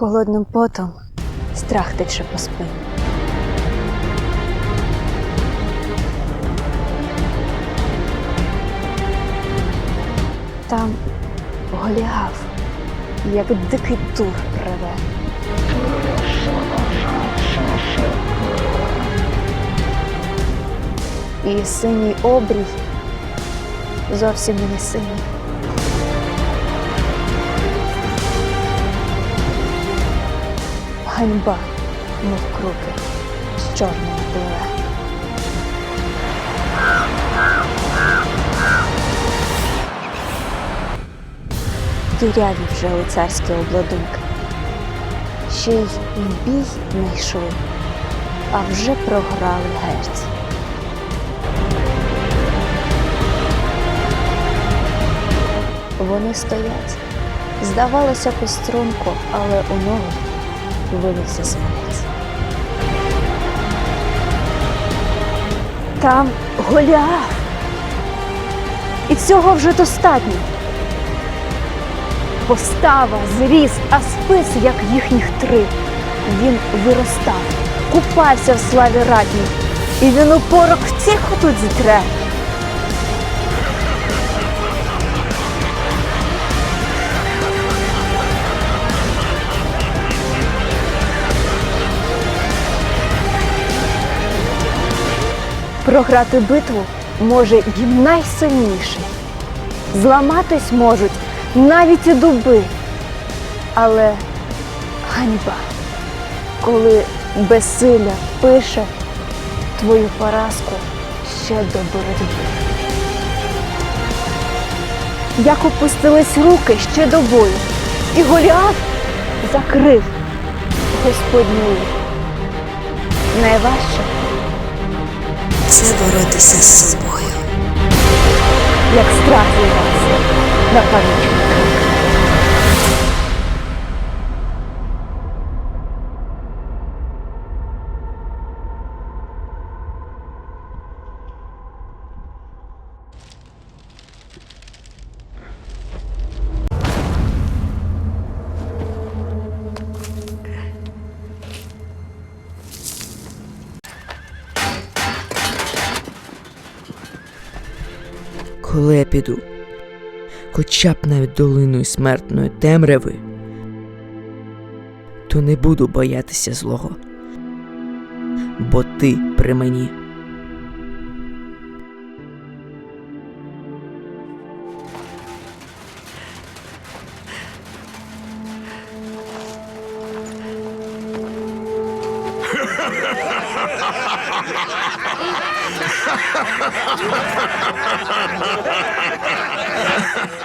Холодним потом страх тече по спині. Там Голіаф, як дикий тур реве. І синій обрій зовсім не синій. Ганьба, мов круки, з чорного пливе. Діряві вже лицарські обладунки. Ще й в бій не йшли, а вже програли герць. Вони стоять. Здавалося пострунко, але у ногу вилився смерець. Там Голіаф. І цього вже достатньо. Постава, зріст, а спис, як їхніх три. Він виростав, купався в славі ратній, і він у порох всіх тут зітре. Програти битву може і найсильніший. Зламатись можуть навіть і дуби. Але ганьба, коли безсилля пише твою поразку ще до боротьби. Як опустились руки ще до бою, і Голіаф закрив Господню. Найважче це боротися з собою. як страх вас на пам'ять. коли я піду, хоча б навіть долиною смертної темряви, то не буду боятися злого, бо ти при мені. ハハハハ!